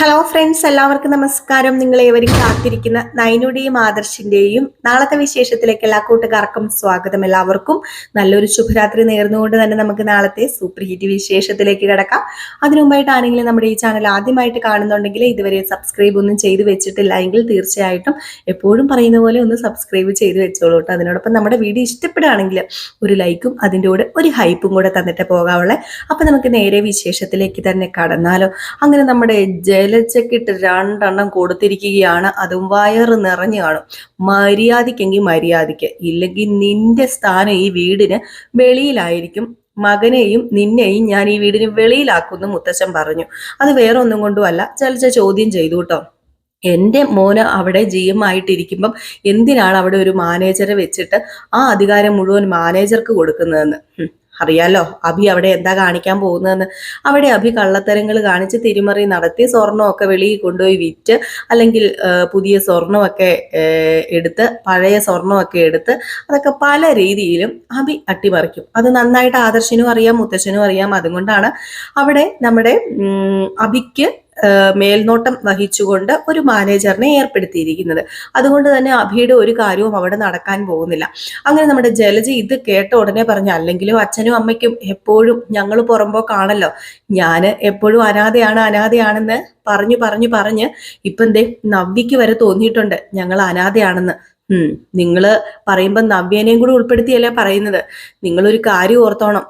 Hello friends എല്ലാവർക്കും നമസ്കാരം. നിങ്ങൾ ഏവരും കാത്തിരിക്കുന്ന നൈനുടെയും ആദർശിന്റെയും നാളത്തെ വിശേഷത്തിലേക്ക് എല്ലാ കൂട്ടുകാർക്കും സ്വാഗതം എല്ലാവർക്കും. നല്ലൊരു ശുഭരാത്രി നേർന്നുകൊണ്ട് തന്നെ നമുക്ക് നാളത്തെ സൂപ്പർ ഹിറ്റ് വിശേഷത്തിലേക്ക് കിടക്കാം. അതിനു മുമ്പായിട്ട് നമ്മുടെ ഈ ചാനൽ ആദ്യമായിട്ട് കാണുന്നുണ്ടെങ്കിൽ ഇതുവരെ സബ്സ്ക്രൈബ് ഒന്നും ചെയ്തു വെച്ചിട്ടില്ല എങ്കിൽ തീർച്ചയായിട്ടും എപ്പോഴും പറയുന്ന പോലെ ഒന്ന് സബ്സ്ക്രൈബ് ചെയ്ത് വെച്ചോളൂ കേട്ടോ. അതിനോടൊപ്പം നമ്മുടെ വീഡിയോ ഇഷ്ടപ്പെടുകയാണെങ്കിൽ ഒരു ലൈക്കും അതിന്റെ കൂടെ ഒരു ഹൈപ്പും കൂടെ തന്നിട്ട് പോകാവുള്ളേ. അപ്പം നമുക്ക് നേരെ വിശേഷത്തിലേക്ക് തന്നെ കടന്നാലോ. അങ്ങനെ നമ്മുടെ ജലച്ചക്കിട്ട് രണ്ടെണ്ണം കൊടുത്തിരിക്കുകയാണ്. അതും വയറ് നിറഞ്ഞു കാണും. മര്യാദയ്ക്കെങ്കിൽ മര്യാദയ്ക്ക്. ഇല്ലെങ്കിൽ നിന്റെ സ്ഥാനം ഈ വീടിന് വെളിയിലായിരിക്കും. മകനെയും നിന്നെയും ഞാൻ ഈ വീടിന് വെളിയിലാക്കുമെന്ന് മുത്തച്ഛൻ പറഞ്ഞു. അത് വേറെ ഒന്നും കൊണ്ടുമല്ല. ചലച്ച ചോദ്യം ചെയ്തു കേട്ടോ. എന്റെ മോന് അവിടെ ജി എം ആയിട്ടിരിക്കുമ്പം എന്തിനാണ് അവിടെ ഒരു മാനേജറെ വെച്ചിട്ട് ആ അധികാരം മുഴുവൻ മാനേജർക്ക് കൊടുക്കുന്നതെന്ന്? അറിയാലോ അഭി അവിടെ എന്താ കാണിക്കാൻ പോകുന്നതെന്ന്. അവിടെ അഭി കള്ളത്തരങ്ങൾ കാണിച്ച് തിരിമറി നടത്തി സ്വർണമൊക്കെ വെളിയിൽ കൊണ്ടുപോയി വിറ്റ് അല്ലെങ്കിൽ പുതിയ സ്വർണമൊക്കെ എടുത്ത് പഴയ സ്വർണമൊക്കെ എടുത്ത് അതൊക്കെ പല രീതിയിലും അഭി അട്ടിമറിക്കും. അത് നന്നായിട്ട് ആദർശിനും അറിയാം മുത്തശ്ശനും അറിയാം. അതുകൊണ്ടാണ് അവിടെ നമ്മുടെ അഭിക്ക് മേൽനോട്ടം വഹിച്ചുകൊണ്ട് ഒരു മാനേജറിനെ ഏർപ്പെടുത്തിയിരിക്കുന്നത്. അതുകൊണ്ട് തന്നെ അഭിയുടെ ഒരു കാര്യവും അവിടെ നടക്കാൻ പോകുന്നില്ല. അങ്ങനെ നമ്മുടെ ജലജ ഇത് കേട്ട ഉടനെ പറഞ്ഞു അല്ലെങ്കിലും അച്ഛനും അമ്മയ്ക്കും എപ്പോഴും ഞങ്ങൾ പുറമ്പോക്കാണല്ലോ ഞാൻ എപ്പോഴും അനാഥയാണ് അനാഥയാണെന്ന് പറഞ്ഞു പറഞ്ഞു പറഞ്ഞ് ഇപ്പൊ എന്തേ നവ്യക്ക് വരെ തോന്നിയിട്ടുണ്ട് ഞങ്ങൾ അനാഥയാണെന്ന്. ഉം നിങ്ങൾ പറയുമ്പോ നവ്യനെയും കൂടി ഉൾപ്പെടുത്തിയല്ലേ പറയുന്നത്. നിങ്ങളൊരു കാര്യം ഓർത്തോണം.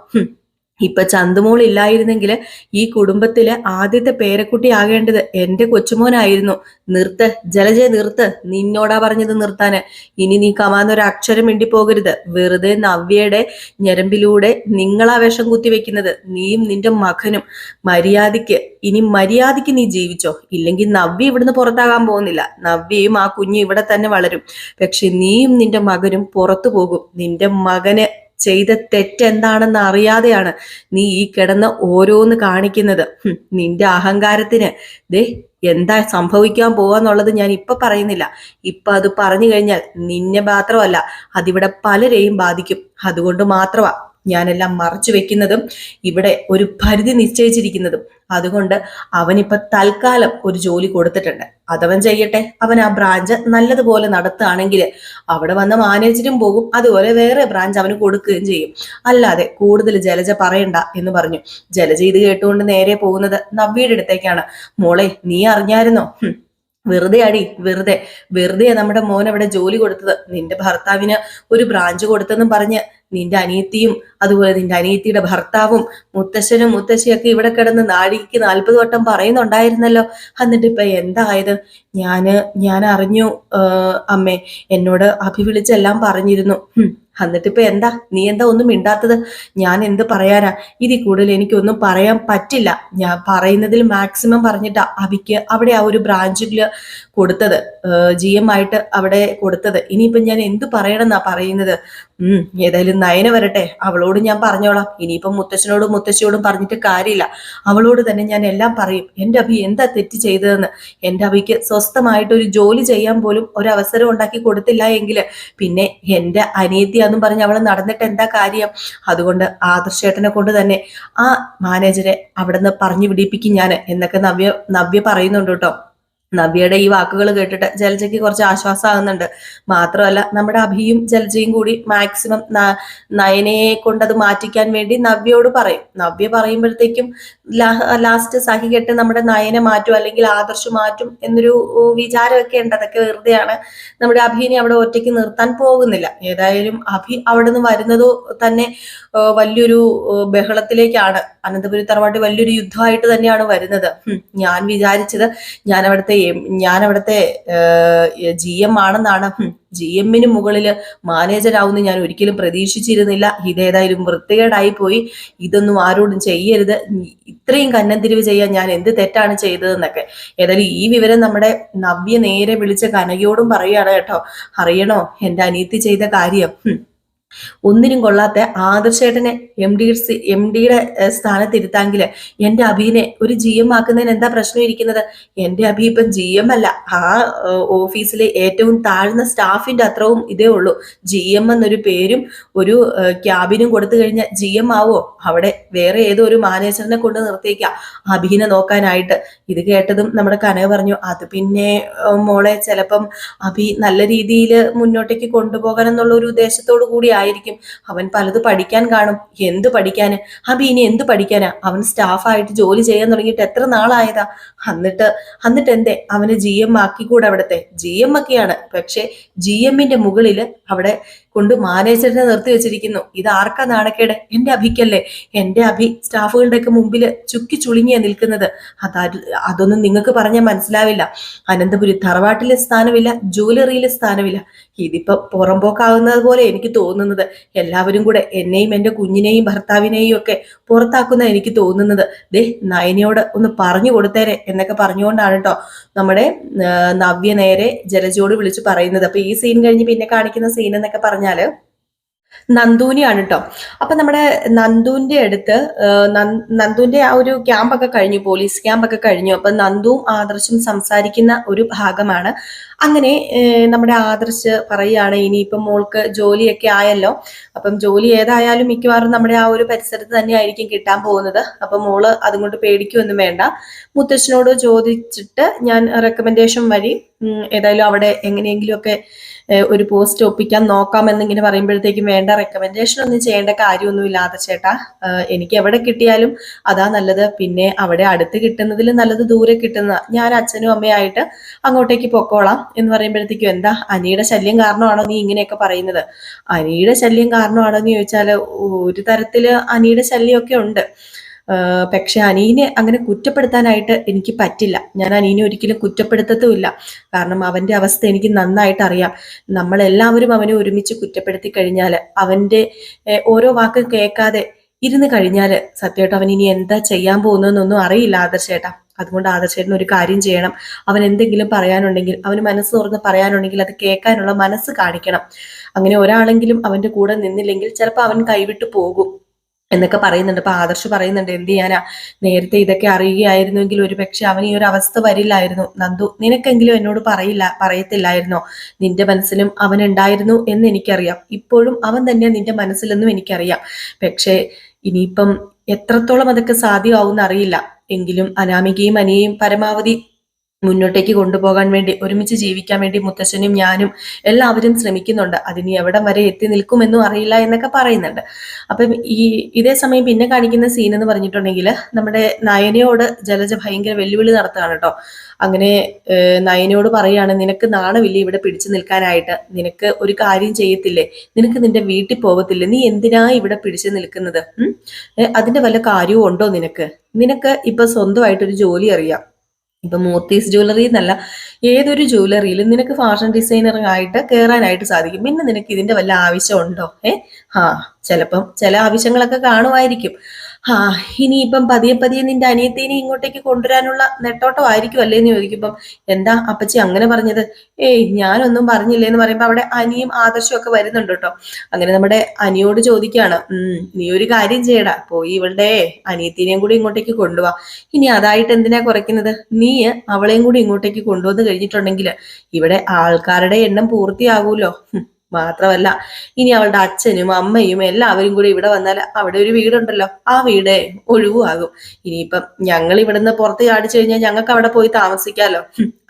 ഇപ്പൊ ചന്തുമോൾ ഇല്ലായിരുന്നെങ്കിൽ ഈ കുടുംബത്തിലെ ആദ്യത്തെ പേരക്കുട്ടി ആകേണ്ടത് എന്റെ കൊച്ചുമോനായിരുന്നു. നിർത്ത് ജലജെ നിർത്ത്. നിന്നോടാ പറഞ്ഞത് നിർത്താന്. ഇനി നീ കമാന്നൊരു അക്ഷരം മിണ്ടി പോകരുത് വെറുതെ നവ്യയുടെ ഞരമ്പിലൂടെ നിങ്ങളാ വിഷം കുത്തിവെക്കുന്നത്. നീയും നിന്റെ മകനും. മര്യാദയ്ക്ക്. ഇനി മര്യാദയ്ക്ക് നീ ജീവിച്ചോ? ഇല്ലെങ്കിൽ നവ്യ ഇവിടുന്ന് പുറത്താകാൻ പോകുന്നില്ല. നവ്യയും ആ കുഞ്ഞും ഇവിടെ തന്നെ വളരും. പക്ഷെ നീയും നിന്റെ മകനും പുറത്തു പോകും. നിന്റെ മകന് ചെയ്ത തെറ്റെന്താണെന്ന് അറിയാതെയാണ് നീ ഈ കിടന്ന് ഓരോന്ന് കാണിക്കുന്നത്. നിന്റെ അഹങ്കാരത്തിന്. ദേ എന്താ സംഭവിക്കാൻ പോവാന്നുള്ളത് ഞാൻ ഇപ്പൊ പറയുന്നില്ല. ഇപ്പൊ അത് പറഞ്ഞു കഴിഞ്ഞാൽ നിന്നെ മാത്രമല്ല അതിവിടെ പലരെയും ബാധിക്കും. അതുകൊണ്ട് മാത്രമാ. ഞാനെല്ലാം മറച്ചു വെക്കുന്നതും ഇവിടെ ഒരു പരിധി നിശ്ചയിച്ചിരിക്കുന്നതും. അതുകൊണ്ട് അവനിപ്പൊ തൽക്കാലം ഒരു ജോലി കൊടുത്തിട്ടുണ്ട്. അതവൻ ചെയ്യട്ടെ. അവൻ ആ ബ്രാഞ്ച് നല്ലതുപോലെ നടത്തുകയാണെങ്കിൽ അവിടെ വന്ന മാനേജരും പോകും. അതുപോലെ വേറെ ബ്രാഞ്ച് അവന് കൊടുക്കുകയും ചെയ്യും. അല്ലാതെ കൂടുതൽ ജലജ പറയണ്ട എന്ന് പറഞ്ഞു. ജലജ ഇത് കേട്ടുകൊണ്ട് നേരെ പോകുന്നത് നവ്യയുടെ അടുത്തേക്കാണ്. മോളെ നീ അറിഞ്ഞായിരുന്നോ? വെറുതെ അടി വെറുതെ. വെറുതെ നമ്മുടെ മോൻ അവിടെ ജോലി കൊടുത്തത്. നിന്റെ ഭർത്താവിന് ഒരു ബ്രാഞ്ച് കൊടുത്തെന്നും പറഞ്ഞ് നിന്റെ അനിയത്തിയും അതുപോലെ നിന്റെ അനിയത്തിയുടെ ഭർത്താവും മുത്തശ്ശനും മുത്തശ്ശിയൊക്കെ ഇവിടെ കിടന്ന് നാഴിക്ക് നാൽപ്പത് വട്ടം പറയുന്നുണ്ടായിരുന്നല്ലോ. എന്നിട്ട് ഇപ്പൊ എന്തായത് ഞാൻ ഞാൻ അറിഞ്ഞു അമ്മേ എന്നോട് അഭിവിളിച്ചെല്ലാം പറഞ്ഞിരുന്നു. എന്നിട്ടിപ്പോ എന്താ? നീ എന്താ ഒന്നും മിണ്ടാത്തത്? ഞാൻ എന്ത് പറയാനാ? ഇതിൽ കൂടുതൽ എനിക്കൊന്നും പറയാൻ പറ്റില്ല. ഞാൻ പറയുന്നതിൽ മാക്സിമം പറഞ്ഞിട്ടാ അവിക്ക് അവിടെ ആ ഒരു ബ്രാഞ്ചിൽ കൊടുത്തത്. ജി എം ആയിട്ട് അവിടെ കൊടുത്തത്. ഇനിയിപ്പം ഞാൻ എന്ത് പറയണമെന്നാ പറയുന്നത്? ഉം ഏതായാലും നയന വരട്ടെ. അവളോട് ഞാൻ പറഞ്ഞോളാം. ഇനിയിപ്പം മുത്തച്ഛനോടും മുത്തശ്ശിയോടും പറഞ്ഞിട്ട് കാര്യമില്ല. അവളോട് തന്നെ ഞാൻ എല്ലാം പറയും. എന്റെ അഭി എന്താ തെറ്റ് ചെയ്തതെന്ന്? എന്റെ അഭിക്ക് സ്വസ്ഥമായിട്ട് ഒരു ജോലി ചെയ്യാൻ പോലും ഒരു അവസരം ഉണ്ടാക്കി കൊടുത്തില്ല എങ്കിൽ പിന്നെ എന്റെ അനിയത്തിയാന്നും പറഞ്ഞ് അവൾ നടന്നിട്ട് എന്താ കാര്യം? അതുകൊണ്ട് ആദർശേട്ടനെ കൊണ്ട് തന്നെ ആ മാനേജരെ നിന്ന് പറഞ്ഞു വിടിപ്പിക്കും ഞാൻ എന്നൊക്കെ നവ്യ നവ്യ പറയുന്നുണ്ട് കേട്ടോ. നവ്യയുടെ ഈ വാക്കുകൾ കേട്ടിട്ട് ജലജയ്ക്ക് കുറച്ച് ആശ്വാസമാകുന്നുണ്ട്. മാത്രമല്ല നമ്മുടെ അഭിയും ജലജയും കൂടി മാക്സിമം നയനയെ കൊണ്ടത് മാറ്റിക്കാൻ വേണ്ടി നവ്യയോട് പറയും. നവ്യ പറയുമ്പോഴത്തേക്കും ലാസ്റ്റ് സഹി കെട്ട് നമ്മുടെ നയനെ മാറ്റും അല്ലെങ്കിൽ ആദർശ് മാറ്റും എന്നൊരു വിചാരമൊക്കെ ഉണ്ട്. അതൊക്കെ വെറുതെയാണ്. നമ്മുടെ അഭിനെ അവിടെ ഒറ്റയ്ക്ക് നിർത്താൻ പോകുന്നില്ല. ഏതായാലും അഭി അവിടെ നിന്ന് വരുന്നതോ തന്നെ വലിയൊരു ബഹളത്തിലേക്കാണ്. അനന്തപുരി തറവാട്ട് വലിയൊരു യുദ്ധമായിട്ട് തന്നെയാണ് വരുന്നത്. ഞാൻ വിചാരിച്ചത് ഞാൻ അവിടുത്തെ ഞാൻ അവിടുത്തെ ജി എം ആണെന്നാണ്. ജി എമ്മിന് മാനേജർ ആവുന്ന ഞാൻ ഒരിക്കലും പ്രതീക്ഷിച്ചിരുന്നില്ല. ഇതേതായാലും വൃത്തികേടായി പോയി. ഇതൊന്നും ആരോടും ചെയ്യരുത്. ഇത്രയും കന്നന്തിരിവ് ചെയ്യാൻ ഞാൻ എന്ത് തെറ്റാണ് ചെയ്തതെന്നൊക്കെ. ഏതായാലും ഈ വിവരം നമ്മുടെ നവ്യ നേരെ വിളിച്ച കനകയോടും പറയുകയാണ് കേട്ടോ. അറിയണോ? എന്റെ അനിയത്തി ചെയ്ത കാര്യം. ഒന്നിനും കൊള്ളാത്ത ആദർശേട്ടനെ എം ഡി സി എം ഡിയുടെ സ്ഥാനത്ത് ഇരുത്താമെങ്കിൽ എന്റെ അഭിനെ ഒരു ജി എം ആക്കുന്നതിന് എന്താ പ്രശ്നം ഇരിക്കുന്നത്? എന്റെ അഭി ഇപ്പം ജി എം അല്ല. ആ ഓഫീസിലെ ഏറ്റവും താഴ്ന്ന സ്റ്റാഫിന്റെ അത്രവും ഇതേ ഉള്ളൂ. ജി എം എന്നൊരു പേരും ഒരു ക്യാബിനും കൊടുത്തു കഴിഞ്ഞാൽ ജി എം ആവോ? അവിടെ വേറെ ഏതോ ഒരു മാനേജറിനെ കൊണ്ട് നിർത്തിയേക്കാം അഭിനെ നോക്കാനായിട്ട്. ഇത് കേട്ടതും നമ്മുടെ കനക പറഞ്ഞു അത് പിന്നെ മോളെ ചിലപ്പം അഭി നല്ല രീതിയിൽ മുന്നോട്ടേക്ക് കൊണ്ടുപോകണം എന്നുള്ള ഒരു ഉദ്ദേശത്തോടു കൂടി ആയിരിക്കും. അവൻ പലത് പഠിക്കാൻ കാണും. എന്ത് പഠിക്കാന്? അബി ഇനി എന്ത് പഠിക്കാനാ? അവൻ സ്റ്റാഫായിട്ട് ജോലി ചെയ്യാൻ തുടങ്ങിയിട്ട് എത്ര നാളായതാ? എന്നിട്ട് എന്നിട്ട് എന്തേ? അവന് ജി എം ആക്കിക്കൂടെ അവിടുത്തെ? ജി എം ഒക്കെയാണ്. പക്ഷെ ജി എമ്മിന്റെ മുകളിൽ അവിടെ കൊണ്ട് മാനേജറിനെ നിർത്തി വെച്ചിരിക്കുന്നു. ഇത് ആർക്കാ നാണക്കേട്? എന്റെ അഭിക്കല്ലേ? എന്റെ അഭി സ്റ്റാഫുകളുടെയൊക്കെ മുമ്പിൽ ചുക്കി ചുളുങ്ങിയാ നിൽക്കുന്നത്. അതാ അതൊന്നും നിങ്ങൾക്ക് പറഞ്ഞാൽ മനസ്സിലാവില്ല. അനന്തപുരി തറവാട്ടിലെ സ്ഥാനമില്ല ജ്വല്ലറിയിലെ സ്ഥാനമില്ല. ഇതിപ്പോ പുറമ്പോക്കാവുന്നത് പോലെ എനിക്ക് തോന്നുന്നത്. എല്ലാവരും കൂടെ എന്നെയും എന്റെ കുഞ്ഞിനെയും ഭർത്താവിനെയും ഒക്കെ പുറത്താക്കുന്ന എനിക്ക് തോന്നുന്നത്. ദേ നയനയോട് ഒന്ന് പറഞ്ഞു കൊടുത്തേരെ എന്നൊക്കെ പറഞ്ഞുകൊണ്ടാണ് കേട്ടോ നമ്മുടെ നവ്യ നേരെ ജലജോട് വിളിച്ചു പറയുന്നത്. അപ്പൊ ഈ സീൻ കഴിഞ്ഞ് പിന്നെ കാണിക്കുന്ന സീൻ എന്നൊക്കെ പറഞ്ഞാൽ നന്ദൂനിയാണ് കേട്ടോ അപ്പൊ നമ്മുടെ നന്ദുവിന്റെ അടുത്ത് നന്ദുവിന്റെ ആ ഒരു ക്യാമ്പൊക്കെ കഴിഞ്ഞു പോലീസ് ക്യാമ്പൊക്കെ കഴിഞ്ഞു. അപ്പൊ നന്ദുവും ആദർശും സംസാരിക്കുന്ന ഒരു ഭാഗമാണ് അങ്ങനെ നമ്മുടെ ആദർശ് പറയുകയാണ് ഇനിയിപ്പം മോൾക്ക് ജോലിയൊക്കെ ആയല്ലോ അപ്പം ജോലി ഏതായാലും മിക്കവാറും നമ്മുടെ ആ ഒരു പരിസരത്ത് തന്നെ ആയിരിക്കും കിട്ടാൻ പോകുന്നത്. അപ്പം മോൾ അതുകൊണ്ട് പേടിക്കുമൊന്നും വേണ്ട. മുത്തച്ഛനോട് ചോദിച്ചിട്ട് ഞാൻ റെക്കമെൻഡേഷൻ വഴി ഏതായാലും അവിടെ എങ്ങനെയെങ്കിലുമൊക്കെ ഒരു പോസ്റ്റ് ഒപ്പിക്കാൻ നോക്കാം എന്നിങ്ങനെ പറയുമ്പോഴത്തേക്കും വേണ്ട റെക്കമെൻഡേഷൻ ഒന്നും ചെയ്യേണ്ട കാര്യമൊന്നുമില്ല ചേട്ടാ എനിക്ക് എവിടെ കിട്ടിയാലും അതാ നല്ലത്. പിന്നെ അവിടെ അടുത്ത് കിട്ടുന്നതിൽ നല്ലത് ദൂരെ കിട്ടുന്ന ഞാൻ അച്ഛനും അമ്മയായിട്ട് അങ്ങോട്ടേക്ക് പൊക്കോളാം. എന്ന് പറയുമ്പോഴത്തേക്കും എന്താ അനിയുടെ ശല്യം കാരണമാണോ നീ ഇങ്ങനെയൊക്കെ പറയുന്നത്? അനിയുടെ ശല്യം കാരണമാണോ എന്ന് ചോദിച്ചാൽ ഒരു തരത്തിൽ അനിയുടെ ശല്യമൊക്കെ ഉണ്ട്. പക്ഷെ അനീനെ അങ്ങനെ കുറ്റപ്പെടുത്താനായിട്ട് എനിക്ക് പറ്റില്ല. ഞാൻ അനീനെ ഒരിക്കലും കുറ്റപ്പെടുത്തത്തുമില്ല. കാരണം അവന്റെ അവസ്ഥ എനിക്ക് നന്നായിട്ട് അറിയാം. നമ്മളെല്ലാവരും അവനെ ഒരുമിച്ച് കുറ്റപ്പെടുത്തി കഴിഞ്ഞാൽ അവന്റെ ഓരോ വാക്കും കേൾക്കാതെ ഇരുന്ന് കഴിഞ്ഞാൽ സത്യമായിട്ട് അവൻ ഇനി എന്താ ചെയ്യാൻ പോകുന്നതെന്നൊന്നും അറിയില്ല ആദർശേട്ടാ അതുകൊണ്ട് ആദർശേട്ടൻ ഒരു കാര്യം ചെയ്യണം. അവൻ എന്തെങ്കിലും പറയാനുണ്ടെങ്കിൽ അവന് മനസ്സ് തുറന്ന് പറയാനുണ്ടെങ്കിൽ അത് കേൾക്കാനുള്ള മനസ്സ് കാണിക്കണം. അങ്ങനെ ഒരാളെങ്കിലും അവന്റെ കൂടെ നിന്നില്ലെങ്കിൽ ചിലപ്പോൾ അവൻ കൈവിട്ടു പോകും എന്നൊക്കെ പറയുന്നുണ്ട്. അപ്പൊ ആദർശ് പറയുന്നുണ്ട് എന്ത് ചെയ്യാനാ? നേരത്തെ ഇതൊക്കെ അറിയുകയായിരുന്നുവെങ്കിൽ ഒരു പക്ഷെ അവൻ ഈ ഒരു അവസ്ഥ വരില്ലായിരുന്നു. നന്ദു നിനക്കെങ്കിലും എന്നോട് പറയില്ല പറയത്തില്ലായിരുന്നോ? നിന്റെ മനസ്സിലും അവൻ ഉണ്ടായിരുന്നു എന്ന് എനിക്കറിയാം. ഇപ്പോഴും അവൻ തന്നെ നിന്റെ മനസ്സിലെന്നും എനിക്കറിയാം. പക്ഷേ ഇനിയിപ്പം എത്രത്തോളം അതൊക്കെ സാധ്യമാവും അറിയില്ല. എങ്കിലും അനാമികയും അനിയയും പരമാവധി മുന്നോട്ടേക്ക് കൊണ്ടുപോകാൻ വേണ്ടി ഒരുമിച്ച് ജീവിക്കാൻ വേണ്ടി മുത്തശ്ശനും ഞാനും എല്ലാവരും ശ്രമിക്കുന്നുണ്ട്. അതിന് എവിടം വരെ എത്തി നിൽക്കുമെന്നും അറിയില്ല എന്നൊക്കെ പറയുന്നുണ്ട്. അപ്പം ഈ ഇതേ സമയം പിന്നെ കാണിക്കുന്ന സീൻ എന്ന് പറഞ്ഞിട്ടുണ്ടെങ്കിൽ നമ്മുടെ നയനയോട് ജലജ ഭയങ്കര വെല്ലുവിളി നടത്തുകയാണ് കേട്ടോ. അങ്ങനെ നയനോട് പറയുകയാണ് നിനക്ക് നാണമില്ല ഇവിടെ പിടിച്ചു നിൽക്കാനായിട്ട്? നിനക്ക് ഒരു കാര്യം ചെയ്യത്തില്ലേ? നിനക്ക് നിന്റെ വീട്ടിൽ പോകത്തില്ലേ നീ എന്തിനാ ഇവിടെ പിടിച്ചു നിൽക്കുന്നത്? അതിന്റെ വല്ല കാര്യവും ഉണ്ടോ നിനക്ക്? നിനക്ക് ഇപ്പൊ സ്വന്തമായിട്ടൊരു ജോലി അറിയാം. ഇപ്പൊ മൂർത്തീസ് ജ്വല്ലറി എന്നല്ല ഏതൊരു ജ്വല്ലറിയിലും നിനക്ക് ഫാഷൻ ഡിസൈനർ ആയിട്ട് കയറാനായിട്ട് സാധിക്കും. പിന്നെ നിനക്ക് ഇതിന്റെ വല്ല ആവശ്യമുണ്ടോ ഏ ആ ചിലപ്പം ചില ആവശ്യങ്ങളൊക്കെ കാണുമായിരിക്കും. ആ ഇനിയിപ്പം പതിയെ പതിയെ നിന്റെ അനിയത്തേനെ ഇങ്ങോട്ടേക്ക് കൊണ്ടുവരാനുള്ള നെട്ടോട്ടം ആയിരിക്കും അല്ലേ എന്ന് ചോദിക്കുമ്പം എന്താ അപ്പച്ചി അങ്ങനെ പറഞ്ഞത്? ഏയ് ഞാനൊന്നും പറഞ്ഞില്ലേ എന്ന് പറയുമ്പോ അവിടെ അനിയും ആദർശവും ഒക്കെ വരുന്നുണ്ട് കേട്ടോ. അങ്ങനെ നമ്മുടെ അനിയോട് ചോദിക്കുകയാണ് നീ ഒരു കാര്യം ചെയ്യടാ പോയി ഇവളുടെ അനിയത്തിനെയും കൂടി ഇങ്ങോട്ടേക്ക് കൊണ്ടുപോവാ ഇനി അതായിട്ട് എന്തിനാ കുറയ്ക്കുന്നത്? നീ അവളെയും കൂടി ഇങ്ങോട്ടേക്ക് കൊണ്ടുവന്ന് കഴിഞ്ഞിട്ടുണ്ടെങ്കിൽ ഇവിടെ ആൾക്കാരുടെ എണ്ണം പൂർത്തിയാകൂലോ മാത്രമല്ല ഇനി അവളുടെ അച്ഛനും അമ്മയും എല്ലാവരും കൂടി ഇവിടെ വന്നാൽ അവിടെ ഒരു വീടുണ്ടല്ലോ ആ വീട് ഒഴിവാകും. ഇനിയിപ്പം ഞങ്ങൾ ഇവിടുന്ന് പുറത്ത് കാണിച്ചു കഴിഞ്ഞാൽ ഞങ്ങൾക്ക് അവിടെ പോയി താമസിക്കാമല്ലോ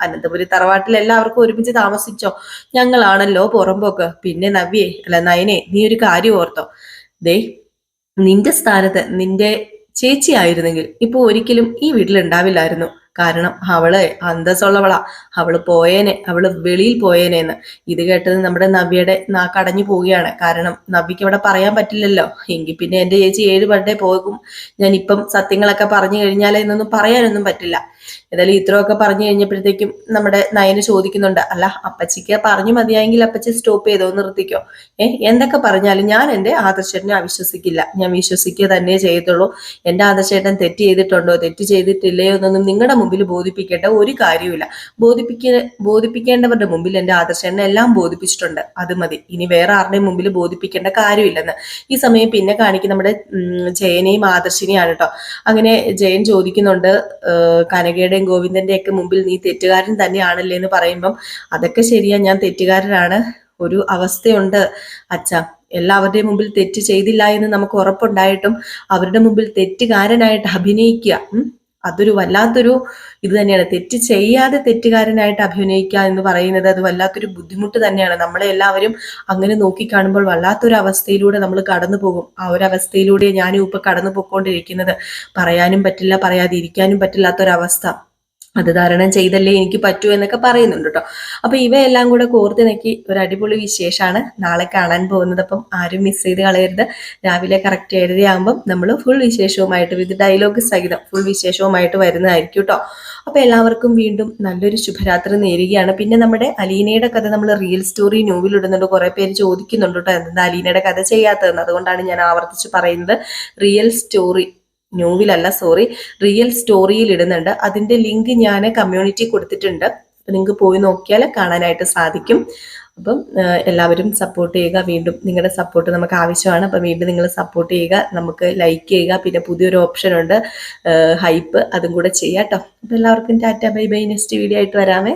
അനന്തപുരി തറവാട്ടിൽ എല്ലാവർക്കും ഒരുമിച്ച് താമസിച്ചോ? ഞങ്ങളാണല്ലോ പുറമ്പോക്ക്. പിന്നെ നവ്യേ അല്ല നയനെ നീ ഒരു കാര്യം ഓർത്തോ. ദേ നിന്റെ സ്ഥാനത്ത് നിന്റെ ചേച്ചി ആയിരുന്നെങ്കിൽ ഇപ്പൊ ഒരിക്കലും ഈ വീട്ടിൽ ഉണ്ടാവില്ലായിരുന്നു. കാരണം അവൾ അന്തസ്സുള്ളവളാ. അവൾ പോയേനെ അവൾ വെളിയിൽ പോയേനെന്ന്. ഇത് കേട്ടത് നമ്മുടെ നവ്യയുടെ നാ കടഞ്ഞു പോവുകയാണ്. കാരണം നവ്യക്ക് ഇവിടെ പറയാൻ പറ്റില്ലല്ലോ. എങ്കിൽ പിന്നെ എന്റെ ചേച്ചി ഏഴ് ബർത്ത്ഡേ പോകും. ഞാൻ ഇപ്പം സത്യങ്ങളൊക്കെ പറഞ്ഞു കഴിഞ്ഞാൽ എന്നൊന്നും പറയാനൊന്നും പറ്റില്ല. ഏതായാലും ഇത്രയൊക്കെ പറഞ്ഞു കഴിഞ്ഞപ്പോഴത്തേക്കും നമ്മുടെ നയന് ചോദിക്കുന്നുണ്ട് അല്ല അപ്പച്ചിക്ക് പറഞ്ഞു മതിയായെങ്കിൽ അപ്പച്ചി സ്റ്റോപ്പ് ചെയ്തോ നിർത്തിക്കോ. ഏഹ് എന്തൊക്കെ പറഞ്ഞാലും ഞാൻ എന്റെ ആദർശനെ അവിശ്വസിക്കില്ല. ഞാൻ വിശ്വസിക്കുക തന്നെ ചെയ്യത്തുള്ളൂ. എന്റെ ആദർശേട്ടൻ തെറ്റ് ചെയ്തിട്ടുണ്ടോ തെറ്റ് ചെയ്തിട്ടില്ലയോ എന്നൊന്നും നിങ്ങളുടെ മുമ്പിൽ ബോധിപ്പിക്കേണ്ട ഒരു കാര്യമില്ല ബോധിപ്പിക്ക ബോധിപ്പിക്കേണ്ടവരുടെ മുമ്പിൽ എന്റെ ആദർശനെ എല്ലാം ബോധിപ്പിച്ചിട്ടുണ്ട്. അത് മതി. ഇനി വേറെ ആരുടെയും മുമ്പിൽ ബോധിപ്പിക്കേണ്ട കാര്യമില്ലെന്ന്. ഈ സമയം പിന്നെ കാണിക്കുന്ന നമ്മുടെ ജയനെയും ആദർശിനെയാണ് കേട്ടോ. അങ്ങനെ ജയൻ ചോദിക്കുന്നുണ്ട് ഏഹ്, കനകയുടെയും ഗോവിന്ദന്റെ ഒക്കെ മുമ്പിൽ നീ തെറ്റുകാരൻ തന്നെയാണല്ലേ എന്ന് പറയുമ്പം അതൊക്കെ ശരിയാ ഞാൻ തെറ്റുകാരനാണ്. ഒരു അവസ്ഥയുണ്ട് അച്ഛ. എല്ലാവരുടെയും മുമ്പിൽ തെറ്റ് ചെയ്തില്ല എന്ന് നമുക്ക് ഉറപ്പുണ്ടായിട്ടും അവരുടെ മുമ്പിൽ തെറ്റുകാരനായിട്ട് അഭിനയിക്കുക അതൊരു വല്ലാത്തൊരു ഇത് തന്നെയാണ്. തെറ്റ് ചെയ്യാതെ തെറ്റുകാരനായിട്ട് അഭിനയിക്കുക എന്ന് പറയുന്നത് അത് വല്ലാത്തൊരു ബുദ്ധിമുട്ട് തന്നെയാണ്. നമ്മളെ എല്ലാവരും അങ്ങനെ നോക്കിക്കാണുമ്പോൾ വല്ലാത്തൊരു അവസ്ഥയിലൂടെ നമ്മൾ കടന്നു പോകും. ആ ഒരു അവസ്ഥയിലൂടെ ഞാനും ഇപ്പൊ കടന്നു പോയിക്കൊണ്ടിരിക്കുന്നത് പറയാനും പറ്റില്ല പറയാതിരിക്കാനും പറ്റില്ലാത്തൊരവസ്ഥ. അത് ധാരണം ചെയ്തല്ലേ എനിക്ക് പറ്റൂ എന്നൊക്കെ പറയുന്നുണ്ട് കേട്ടോ. അപ്പൊ ഇവയെല്ലാം കൂടെ കോർത്ത് ഒരു അടിപൊളി വിശേഷമാണ്. നാളെ കാണാൻ പോകുന്നത് അപ്പം ആരും മിസ് ചെയ്ത് കളയരുത്. രാവിലെ കറക്റ്റ് ഏഴരയാകുമ്പം നമ്മൾ ഫുൾ വിശേഷവുമായിട്ട് വിത്ത് ഡയലോഗ് സഹിതം ഫുൾ വിശേഷവുമായിട്ട് വരുന്നതായിരിക്കും കേട്ടോ. അപ്പൊ എല്ലാവർക്കും വീണ്ടും നല്ലൊരു ശുഭരാത്രി നേരുകയാണ്. പിന്നെ നമ്മുടെ അലീനയുടെ കഥ നമ്മൾ റിയൽ സ്റ്റോറി ന്യൂവിൽ ഇടുന്നുണ്ട്. കുറെ പേര് ചോദിക്കുന്നുണ്ട് കേട്ടോ എന്താ അലീനയുടെ കഥ ചെയ്യാത്തതെന്ന്. അതുകൊണ്ടാണ് ഞാൻ ആവർത്തിച്ച് പറയുന്നത് റിയൽ സ്റ്റോറി ന്യൂവിലല്ല സോറി റിയൽ സ്റ്റോറിയിൽ ഇടുന്നുണ്ട് അതിന്റെ ലിങ്ക് ഞാൻ കമ്മ്യൂണിറ്റി കൊടുത്തിട്ടുണ്ട്. നിങ്ങൾക്ക് പോയി നോക്കിയാൽ കാണാനായിട്ട് സാധിക്കും. അപ്പം എല്ലാവരും സപ്പോർട്ട് ചെയ്യുക. വീണ്ടും നിങ്ങളുടെ സപ്പോർട്ട് നമുക്ക് ആവശ്യമാണ്. അപ്പം വീണ്ടും നിങ്ങൾ സപ്പോർട്ട് ചെയ്യുക. നമുക്ക് ലൈക്ക് ചെയ്യുക. പിന്നെ പുതിയൊരു ഓപ്ഷൻ ഉണ്ട്. ഹൈപ്പ് അതും കൂടെ ചെയ്യാം കേട്ടോ അപ്പം എല്ലാവർക്കും tata bye bye. Next video ആയിട്ട് വരാമേ.